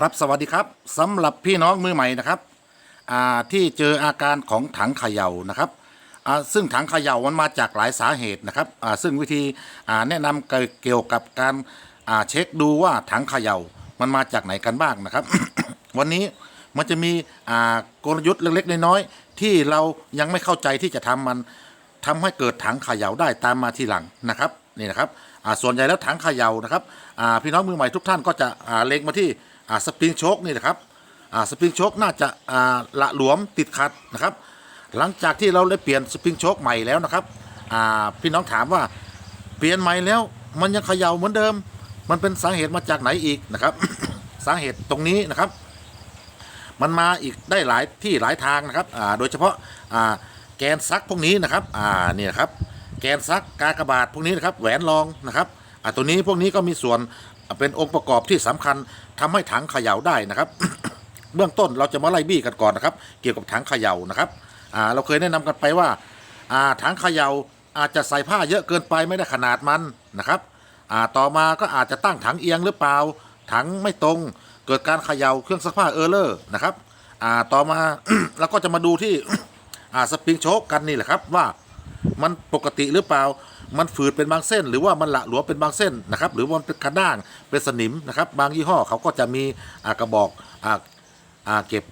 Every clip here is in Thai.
ครับสวัสดีครับสำหรับพี่น้องมือใหม่นะครับที่เจออาการของถังเขย่านะครับซึ่งถังเขย่ามันมาจากหลายสาเหตุนะครับซึ่งวิธีแนะนำเกี่ยวกับการเช็คดูว่าถังเขย่ามันมาจากไหนกันบ้างนะครับ วันนี้มันจะมีกลยุทธ์เล็กๆน้อยๆที่เรายังไม่เข้าใจที่จะทำมันทำให้เกิดถังเขย่าได้ตามมาทีหลังนะครับนี่นะครับส่วนใหญ่แล้วถังเขย่านะครับพี่น้องมือใหม่ทุกท่านก็จะเล็งมาที่ อ่าสปริงโชคนี่นะครับอ่าสปริงโชคน่าจะอ่าละหลวมติดขัดนะครับ หลังจากที่เราได้เปลี่ยนสปริงโชคใหม่แล้วนะครับอ่าพี่น้องถามว่าเปลี่ยนใหม่แล้วมันยังเขย่าเหมือนเดิม มันเป็นสาเหตุมาจากไหนอีกนะครับ สาเหตุตรงนี้นะครับ มันมาอีกได้หลายที่หลายทางนะครับอ่าโดยเฉพาะอ่าแกนซักพวกนี้นะครับอ่าเนี่ยครับแกนซักกากบาทพวกนี้นะครับแหวนรองนะครับอ่าตัวนี้พวกนี้ก็มีส่วน เป็นองค์ประกอบที่สำคัญทำให้ถังเขย่าได้นะครับ เบื้องต้นเราจะมาไล่บี้กันก่อนนะครับ เกี่ยวกับถังเขย่านะครับเราเคยแนะนำกันไปว่าถังเขย่าอาจจะใส่ผ้าเยอะเกินไปไม่ได้ขนาดมันนะครับต่อมาก็อาจจะตั้งถังเอียงหรือเปล่า ถังไม่ตรง เกิดการเขย่าเครื่องซักผ้าเออร์เลอร์นะครับต่อมาเราก็จะมาดูที่สปริงโชคกันนี่แหละครับว่ามันปกติหรือเปล่า มันฝืดเป็นบางเส้น หรือว่ามันละหลวมเป็นบางเส้นนะครับหรือว่ามันเป็นกระด้างเป็นสนิมนะครับบางยี่ห้อเขาก็จะมีอากระบอกอาอาเก็บ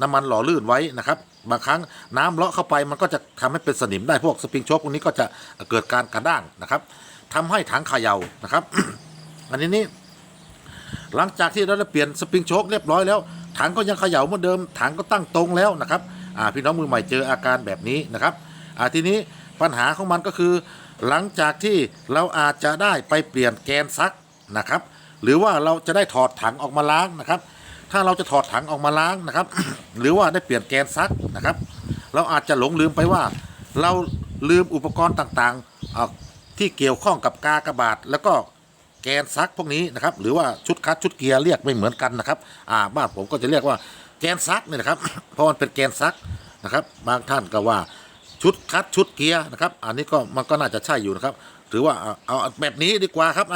น้ำมันหล่อลื่นไว้นะครับบางครั้งน้ำเลาะเข้าไปมันก็จะทำให้เป็นสนิมได้พวกสปริงโชคพวกนี้ก็จะเกิดการกระด้างนะครับทำให้ถังเขย่านะครับ อันนี้นี่หลังจากที่เราได้เปลี่ยนสปริงโชคเรียบร้อยแล้วถังก็ยังเขย่าเหมือนเดิมถังก็ตั้งตรงแล้วนะครับพี่น้องมือใหม่เจออาการแบบนี้นะครับทีนี้ ปัญหาของมันก็คือ หลังจากที่เราอาจจะได้ไปเปลี่ยนแกนซักนะครับ หรือว่าเราจะได้ถอดถังออกมาล้างนะครับ ถ้าเราจะถอดถังออกมาล้างนะครับ หรือว่าได้เปลี่ยนแกนซักนะครับ เราอาจจะหลงลืมไปว่า เราลืมอุปกรณ์ต่างๆที่เกี่ยวข้องกับกากระบาทแล้วก็แกนซักพวกนี้นะครับ หรือว่าชุดคัดชุดเกียร์เรียกไม่เหมือนกันนะครับ อ่าบ้านผมก็จะเรียกว่าแกนซักเนี่ยนะครับ เพราะมันเป็นแกนซักนะครับ บางท่านก็ว่า ชุดคัดชุดเกียร์นะครับ อันนี้ก็มันก็น่าจะใช่อยู่นะครับถือว่าเอาเอาเอาแบบนี้ดีกว่าครับ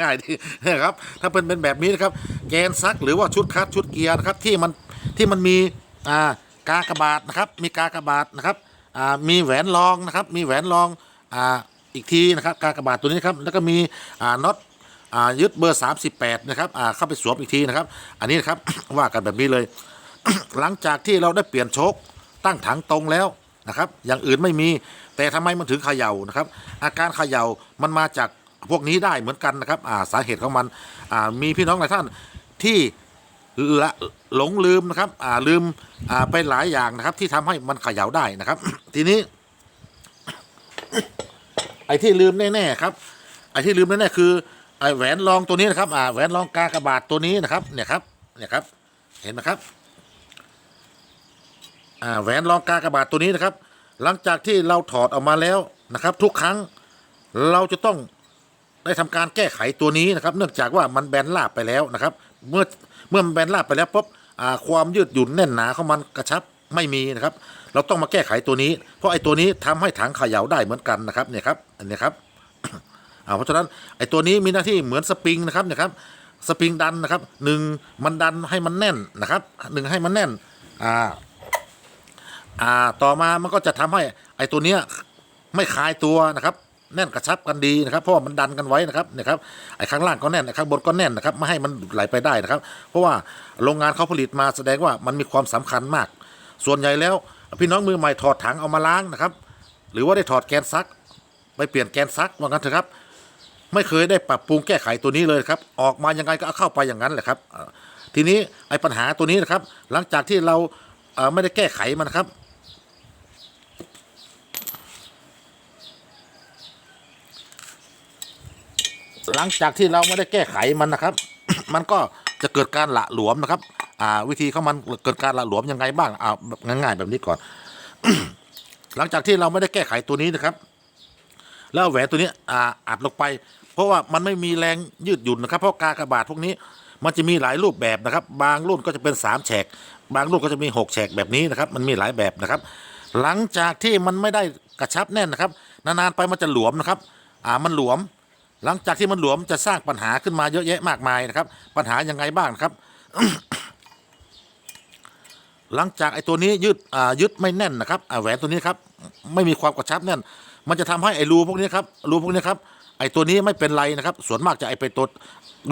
ง่ายดีนะครับ ถ้าเป็นเป็นแบบนี้นะครับแกนซักหรือว่าชุดคัดชุดเกียร์นะครับที่มันที่มันมีอ่ากากบาทนะครับ มีกากบาทนะครับอ่ามีแหวนรองนะครับ มีแหวนรองอ่าอีกทีนะครับ กากบาทตัวนี้ครับแล้วก็มีอ่าน็อตอ่ายึดเบอร์ 38 นะครับอ่าเข้าไปสวมอีกทีนะครับ อันนี้นะครับว่ากันแบบนี้เลย หลังจากที่เราได้เปลี่ยนโชคตั้งถังตรงแล้ว นะครับ อย่างอื่นไม่มี แต่ทำไมมันถึงเขย่านะครับ อาการเขย่ามันมาจากพวกนี้ได้เหมือนกันนะครับอ่าสาเหตุของมันอ่ามีพี่น้องหลายท่านที่ละหลงลืมนะครับอ่าลืมอ่าไปหลายอย่างนะครับ ที่ทำให้มันเขย่าได้นะครับ ทีนี้ ไอ้ที่ลืมแน่ๆครับ ไอ้ที่ลืมแน่ๆคือไอ้แหวนรองตัวนี้นะครับอ่าแหวนรองกากระบาทตัวนี้นะครับ เนี่ยครับ เนี่ยครับ เห็นไหมครับ อ่าแหวนรองกากระบาทตัวนี้นะครับ หลังจากที่เราถอดออกมาแล้วนะครับ ทุกครั้งเราจะต้องได้ทำการแก้ไขตัวนี้นะครับ เนื่องจากว่ามันแบนราบไปแล้วนะครับ เมื่อเมื่อมันแบนราบไปแล้วปุ๊บความยืดหยุ่นแน่นหนาของมันกระชับไม่มีนะครับ เราต้องมาแก้ไขตัวนี้ เพราะไอ้ตัวนี้ทำให้ถังเขย่าได้เหมือนกันนะครับเนี่ยครับอันนี้ครับเพราะฉะนั้นไอ้ตัวนี้มีหน้าที่เหมือนสปริงนะครับเนะครับสปริงดันนะครับหนึ่งมันดันให้มันแน่นนะครับหนึ่งให้มันแน่นอ่า อ่าต่อมามันก็จะทำให้ไอ้ตัวเนี้ยไม่คลายตัวนะครับ แน่นกระชับกันดีนะครับ เพราะว่ามันดันกันไว้นะครับเนี่ยครับไอ้ข้างล่างก็แน่นไอ้ข้างบนก็แน่นนะครับไม่ให้มันไหลไปได้นะครับ เพราะว่าโรงงานเขาผลิตมาแสดงว่ามันมีความสำคัญมาก ส่วนใหญ่แล้ว พี่น้องมือใหม่ถอดถังเอามาล้างนะครับ หรือว่าได้ถอดแกนซัก ไปเปลี่ยนแกนซักว่างั้นเถอะครับไม่เคยได้ปรับปรุงแก้ไขตัวนี้เลยครับ ออกมายังไงก็เอาเข้าไปอย่างนั้นแหละครับ ทีนี้ไอ้ปัญหาตัวนี้นะครับ หลังจากที่เราไม่ได้แก้ไขมันนะครับ หลังจากที่เราไม่ได้แก้ไขมันนะครับ มันก็จะเกิดการละหลวมนะครับ อ่า วิธีของมันเกิดการละหลวมยังไงบ้างอ่าง่าย ๆ แบบนี้ก่อน หลังจากที่เราไม่ได้แก้ไขตัวนี้นะครับ แล้วแหวนตัวนี้อ่าอัดลงไป เพราะว่ามันไม่มีแรงยืดหยุ่นนะครับ เพราะกากระบาทพวกนี้ มันจะมีหลายรูปแบบนะครับ บางรุ่นก็จะเป็นสามแฉก บางรุ่นก็จะมีหกแฉกแบบนี้นะครับ มันมีหลายแบบนะครับ หลังจากที่มันไม่ได้กระชับแน่นนะครับ นานๆไปมันจะหลวมนะครับ อ่า มันหลวม หลังจากที่มันหลวมจะสร้างปัญหาขึ้นมาเยอะแยะมากมายนะครับ ปัญหายังไงบ้างนะครับ หลังจากไอ้ตัวนี้ยึดอ่ายึดไม่แน่นนะครับอ่าแหวนตัวนี้ครับ ไม่มีความกระชับแน่น มันจะทำให้ไอ้รูพวกนี้ครับรูพวกนี้ครับ ไอ้ตัวนี้ไม่เป็นไรนะครับ ส่วนมากจะไอ้ไปตัว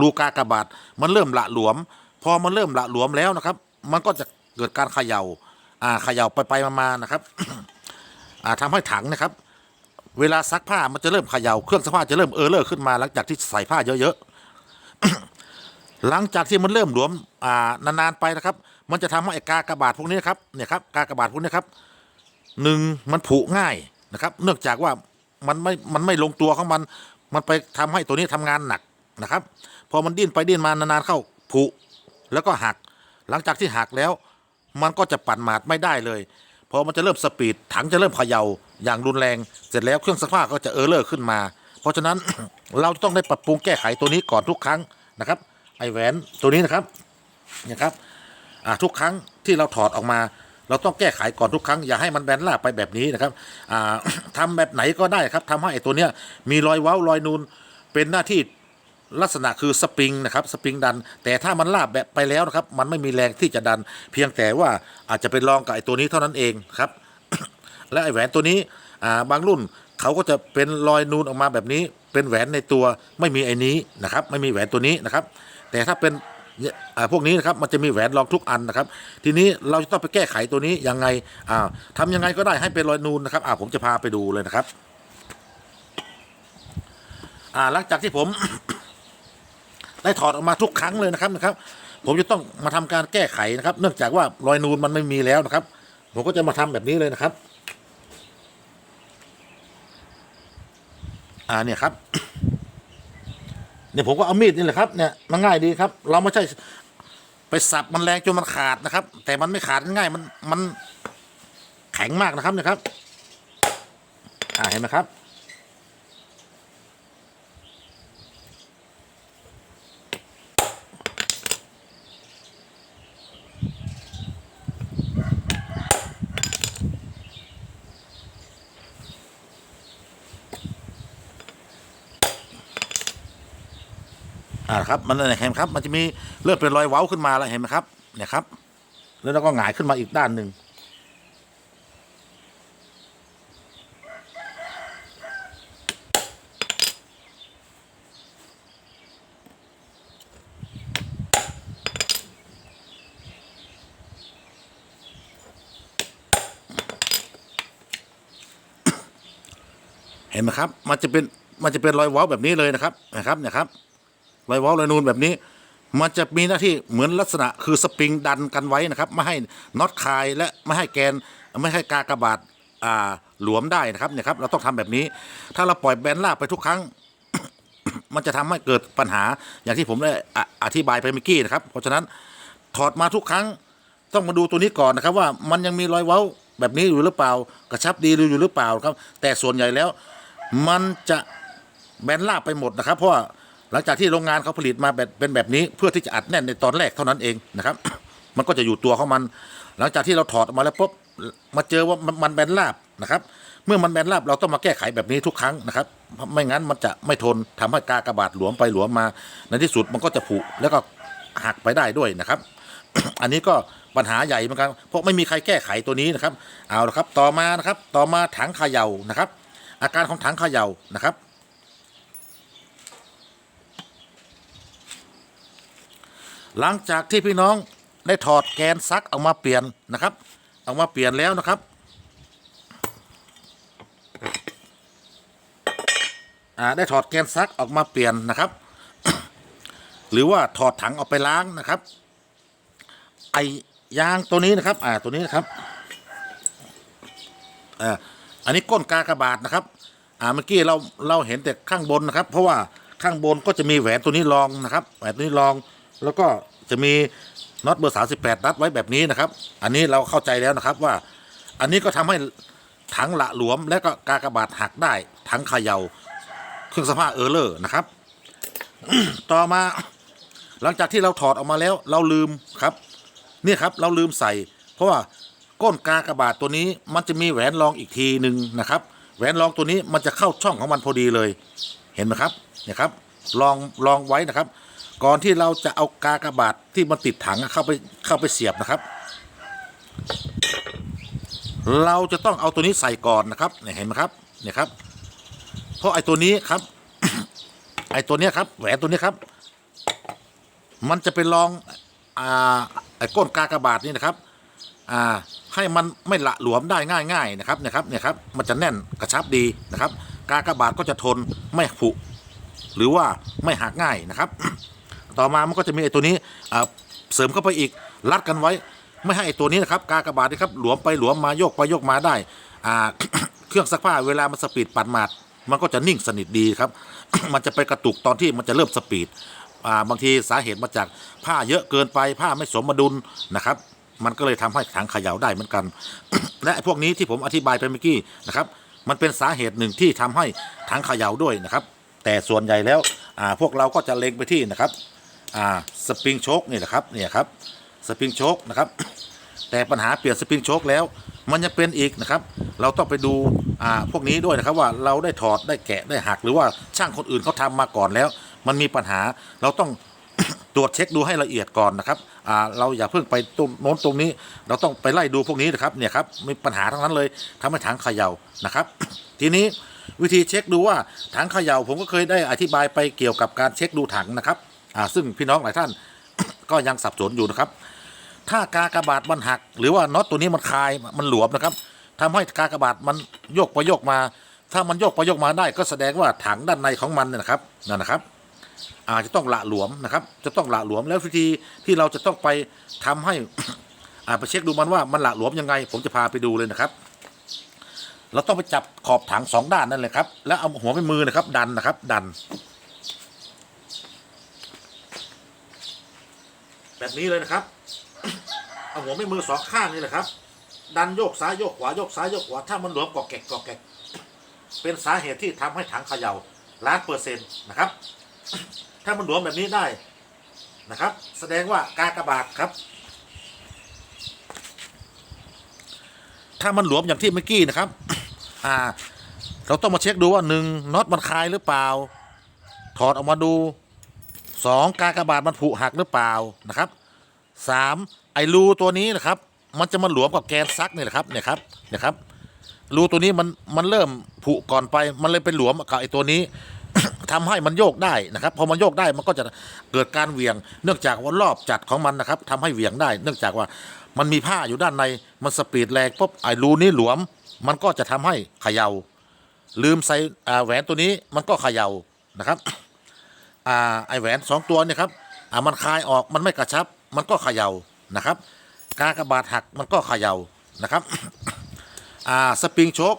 รูกากระบาทมันเริ่มละหลวม พอมันเริ่มละหลวมแล้วนะครับ มันก็จะเกิดการเขย่าอ่าเขย่าไปไปมาๆนะครับ อ่าทำให้ถังนะครับ เวลาซักผ้ามันจะเริ่มเขย่าเครื่องซักผ้าจะเริ่มเออเลอร์ขึ้นมาหลังจากที่ใส่ผ้าเยอะๆ หลังจากที่มันเริ่มหลวมอ่านานๆไปนะครับ มันจะทำให้ไอ้กากบาทพวกนี้ครับเนี่ยครับกากระบาทพวกนี้ครับหนึ่งมันผุง่ายนะครับ เนื่องจากว่ามันไม่มันไม่ลงตัวของมัน มันไปทำให้ตัวนี้ทำงานหนักนะครับ พอมันดิ้นไปดิ้นมานานๆเข้าผุแล้วก็หัก หลังจากที่หักแล้ว มันก็จะปั่นหมาดไม่ได้เลย พอมันจะเริ่มสปีดถังจะเริ่มเขย่าอย่างรุนแรง เสร็จแล้วเครื่องซักผ้าก็จะเออเลอร์ขึ้นมา เพราะฉะนั้น เราต้องได้ปรับปรุงแก้ไขตัวนี้ก่อนทุกครั้งนะครับ ไอแหวนตัวนี้นะครับนี่ยครับทุกครั้งที่เราถอดออกมา เราต้องแก้ไขก่อนทุกครั้ง อย่าให้มันแบนลาไปแบบนี้นะครับอ่าทำแบบไหนก็ได้ครับทำให้ไอตัวเนี้ยมีรอยเว้ารอยนูนเป็นหน้าที่ ลักษณะคือสปริงนะครับสปริงดัน แต่ถ้ามันลาบแบบไปแล้วนะครับ มันไม่มีแรงที่จะดัน เพียงแต่ว่าอาจจะเป็นรองกับไอ้ตัวนี้เท่านั้นเองครับ และไอ้แหวนตัวนี้บางรุ่นเขาก็จะเป็นรอยนูนออกมาแบบนี้ เป็นแหวนในตัวไม่มีไอ้นี้นะครับ ไม่มีแหวนตัวนี้นะครับ แต่ถ้าเป็นพวกนี้นะครับมันจะมีแหวนรองทุกอันนะครับ ทีนี้เราจะต้องไปแก้ไขตัวนี้ยังไงอ่าทำยังไงก็ได้ให้เป็นรอยนูนนะครับผมจะพาไปดูเลยนะครับหลังจากที่ผม ได้ถอดออกมาทุกครั้งเลยนะครับนะครับ ผมจะต้องมาทำการแก้ไขนะครับ เนื่องจากว่ารอยนูนมันไม่มีแล้วนะครับ ผมก็จะมาทำแบบนี้เลยนะครับ อ่าเนี่ยครับเนี่ยผมก็เอามีดนี่แหละครับเนี่ยมันง่ายดีครับ เราไม่ใช่ไปสับมันแรงจนมันขาดนะครับ แต่มันไม่ขาดง่ายมันมันแข็งมากนะครับเนี่ยครับ อ่าเห็นไหมครับ อ่าครับมันเห็นไหมครับ มันจะมีเริ่มเป็นรอยเว้าขึ้นมาแล้วเห็นไหมครับ เนี่ยครับ แล้วเราก็หงายขึ้นมาอีกด้านหนึ่งเห็นไหมครับ มันจะเป็น มันจะเป็นรอยเว้าแบบนี้เลยนะครับ นะครับเนี่ยครับ รอยว้ารอยนูนแบบนี้ มันจะมีหน้าที่เหมือนลักษณะคือสปริงดันกันไว้นะครับ ไม่ให้น็อตคายและไม่ให้แกนไม่ให้กากระบาดอ่าหลวมได้นะครับเนี่ยครับเราต้องทำแบบนี้ ถ้าเราปล่อยแบนลาบไปทุกครั้ง มันจะทำให้เกิดปัญหาอย่างที่ผมได้อธิบายไปเมื่อกี้นะครับ เพราะฉะนั้นถอดมาทุกครั้งต้องมาดูตัวนี้ก่อนนะครับว่ามันยังมีรอยเว้าแบบนี้อยู่หรือเปล่า กระชับดีอยู่หรือเปล่าครับ แต่ส่วนใหญ่แล้ว มันจะแบนลาบไปหมดนะครับ เพราะ หลังจากที่โรงงานเขาผลิตมาแบบเป็นแบบนี้ เพื่อที่จะอัดแน่นในตอนแรกเท่านั้นเองนะครับ มันก็จะอยู่ตัวของมัน หลังจากที่เราถอดออกมาแล้วปุ๊บมาเจอว่ามันแบนลาบนะครับ เมื่อมันแบนลาบเราต้องมาแก้ไขแบบนี้ทุกครั้งนะครับ ไม่งั้นมันจะไม่ทนทำให้กากระบาดหลวมไปหลวมมา ในที่สุดมันก็จะผุแล้วก็หักไปได้ด้วยนะครับ อันนี้ก็ปัญหาใหญ่เหมือนกันเพราะไม่มีใครแก้ไขตัวนี้นะครับ เอาละครับ ต่อมานะครับ ต่อมาถังเขย่านะครับ อาการของถังเขย่านะครับ หลังจากที่พี่น้องได้ถอดแกนซักออกมาเปลี่ยนนะครับออกมาเปลี่ยนแล้วนะครับได้ถอดแกนซักออกมาเปลี่ยนนะครับ หรือว่าถอดถังออกไปล้างนะครับ ไอยางตัวนี้นะครับ อ่าตัวนี้นะครับอ่าอันนี้ก้นกากระบาทนะครับ อ่าเมื่อกี้เราเราเห็นแต่ข้างบนนะครับ เพราะว่าข้างบนก็จะมีแหวนตัวนี้รองนะครับ แหวนตัวนี้รอง แล้วก็จะมีน็อตเบอร์สาสิบแปดนัดไว้แบบนี้นะครับ อันนี้เราเข้าใจแล้วนะครับว่า อันนี้ก็ทำให้ถังละหลวม และก็กากบาทหักได้ถังขยา่าเครื่องสภาพเออร์เลอร์นะครับ ต่อมาหลังจากที่เราถอดออกมาแล้วเราลืมครับนี่ครับเราลืมใส่ เพราะว่าก้นกากบาทตัวนี้มันจะมีแหวนรองอีกทีหนึ่งนะครับ แหวนรองตัวนี้มันจะเข้าช่องของมันพอดีเลย เห็นไหมครับเนี่ยครับลองลองไว้นะครับ ก่อนที่เราจะเอากากระบาทที่มันติดถังเข้าไปเข้าไปเสียบนะครับ เราจะต้องเอาตัวนี้ใส่ก่อนนะครับเนี่ยเห็นไหมครับเนี่ยครับ เพราะไอ้ตัวนี้ครับ ไอ้ตัวเนี้ยครับแหวนตัวนี้ครับ มันจะไปลองอ่าไอ้ก้นกากระบาทนี่นะครับอ่าให้มันไม่ละหลวมได้ง่ายๆนะครับเนี่ยครับเนี่ยครับ มันจะแน่นกระชับดีนะครับ กากระบาทก็จะทนไม่ผุหรือว่าไม่หักง่ายนะครับ ต่อมามันก็จะมีไอ้ตัวนี้เสริมเข้าไปอีกรัดกันไว้ ไม่ให้ไอ้ตัวนี้นะครับกากระบาทนี่ครับหลวมไปหลวมมาโยกไปโยกมาได้อ่าเครื่องซักผ้าเวลามันสปีดปัดหมาดมันก็จะนิ่งสนิทดีครับ มันจะไปกระตุกตอนที่มันจะเริ่มสปีดอ่าบางทีสาเหตุมาจากผ้าเยอะเกินไปผ้าไม่สมดุลนะครับ มันก็เลยทำให้ถังเขย่าได้เหมือนกัน และพวกนี้ที่ผมอธิบายไปเมื่อกี้นะครับ มันเป็นสาเหตุหนึ่งที่ทำให้ถังเขย่าด้วยนะครับ แต่ส่วนใหญ่แล้วพวกเราก็จะเล็งไปที่นะครับ อ่าสปริงโชคนี่แหละครับเนี่ยครับสปริงโชคนะครับ แต่ปัญหาเปลี่ยนสปริงโชคแล้ว มันยังเป็นอีกนะครับ เราต้องไปดูอ่าพวกนี้ด้วยนะครับว่าเราได้ถอดได้แกะได้หัก หรือว่าช่างคนอื่นเขาทำมาก่อนแล้ว มันมีปัญหาเราต้องตรวจเช็คดูให้ละเอียดก่อนนะครับอ่าเราอย่าเพิ่งไปตรงโน้นตรงนี้ เราต้องไปไล่ดูพวกนี้นะครับเนี่ยครับมีปัญหาทั้งนั้นเลยทำให้ถังเขย่านะครับ ทีนี้วิธีเช็คดูว่าถังเขย่าผมก็เคยได้อธิบายไปเกี่ยวกับการเช็คดูถังนะครับ อ่าซึ่งพี่น้องหลายท่าน ก็ยังสับสนอยู่นะครับ ถ้ากากบาทมันหัก หรือว่าน็อตตัวนี้มันคายมันหลวมนะครับทำให้กากบาทมันโยกไปโยกมา ถ้ามันโยกไปโยกมาได้ ก็แสดงว่าถังด้านในของมันเนี่ยนะครับนั่นนะครับอาจจะต้องละหลวมนะครับ จะต้องละหลวมแล้ววิธีที่เราจะต้องไปทำให้อ่าไปเช็คดูมันว่ามันละหลวมยังไง ผมจะพาไปดูเลยนะครับ เราต้องไปจับขอบถังสองด้านนั่นเลยครับ แล้วเอาหัวไปมือนะครับ ดันนะครับ ดัน แบบนี้เลยนะครับ เอาหัวไม่มือสองข้างนี่แหละครับ ดันโยกซ้ายโยกขวาโยกซ้ายโยกขวาถ้ามันหลวมกอกแกกกอกแกกเป็นสาเหตุที่ทำให้ถังเขย่าล้านเปอร์เซ็นต์นะครับ ถ้ามันหลวมแบบนี้ได้นะครับ แสดงว่ากากบาทครับ ถ้ามันหลวมอย่างที่เมื่อกี้นะครับ อ่า เราต้องมาเช็คดูว่าหนึ่งน็อตมันคลายหรือเปล่า ถอดออกมาดู สองกากบาทมันผุหักหรือเปล่านะครับสามไอ้รูตัวนี้นะครับ มันจะมาหลวมกับแกนซักนี่แหละครับเนี่ยครับเนี่ยครับรูตัวนี้มันมันเริ่มผุก่อนไป มันเลยเป็นหลวมกับไอ้ตัวนี้ทำให้มันโยกได้นะครับ พอมันโยกได้มันก็จะเกิดการเหวี่ยง เนื่องจากว่ารอบจัดของมันนะครับทำให้เหวี่ยงได้ เนื่องจากว่ามันมีผ้าอยู่ด้านในมันสปีดแรงปุ๊บไอ้รูนี้หลวม มันก็จะทำให้เขยา่าลืมใส่แหวนตัวนี้มันก็เขย่านะครับ อ่าไอแหวนสองตัวเนี่ยครับอ่ามันคลายออกมันไม่กระชับ มันก็เขย่านะครับ กากระบาดหักมันก็เขย่านะครับอ่าสปริงโชค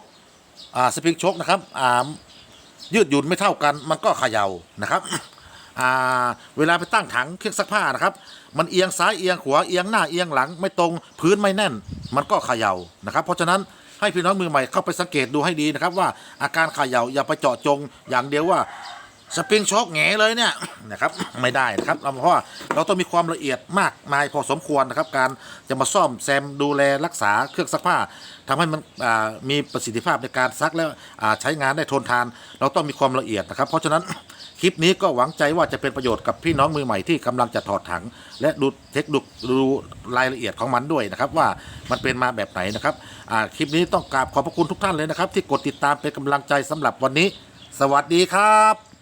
อ่าสปริงโชคนะครับอ่ายืดหยุ่นไม่เท่ากัน มันก็เขย่านะครับอ่าเวลาไปตั้งถังเครื่องซักผ้านะครับ มันเอียงซ้ายเอียงขวาเอียงหน้าเอียงหลัง ไม่ตรงพื้นไม่แน่น มันก็เขย่านะครับ เพราะฉะนั้นให้พี่น้องมือใหม่เข้าไปสังเกตดูให้ดีนะครับว่าอาการเขย่าอย่าไปเจาะจงอย่างเดียวว่า สปริงช็อคแงเลยเนี่ยนะครับไม่ได้นะครับเราเพราะว่าเราต้องมีความละเอียดมากมายพอสมควรนะครับ การจะมาซ่อมแซมดูแลรักษาเครื่องซักผ้าทำให้มันมีประสิทธิภาพในการซักแล้วใช้งานได้ทนทาน เราต้องมีความละเอียดนะครับ เพราะฉะนั้นคลิปนี้ก็หวังใจว่าจะเป็นประโยชน์กับพี่น้องมือใหม่ที่กำลังจะถอดถัง และดูเทคนิคดูรายละเอียดของมันด้วยนะครับ ว่ามันเป็นมาแบบไหนนะครับคลิปนี้ต้องกราบขอบพระคุณทุกท่านเลยนะครับ ที่กดติดตามเป็นกำลังใจสำหรับวันนี้ สวัสดีครับ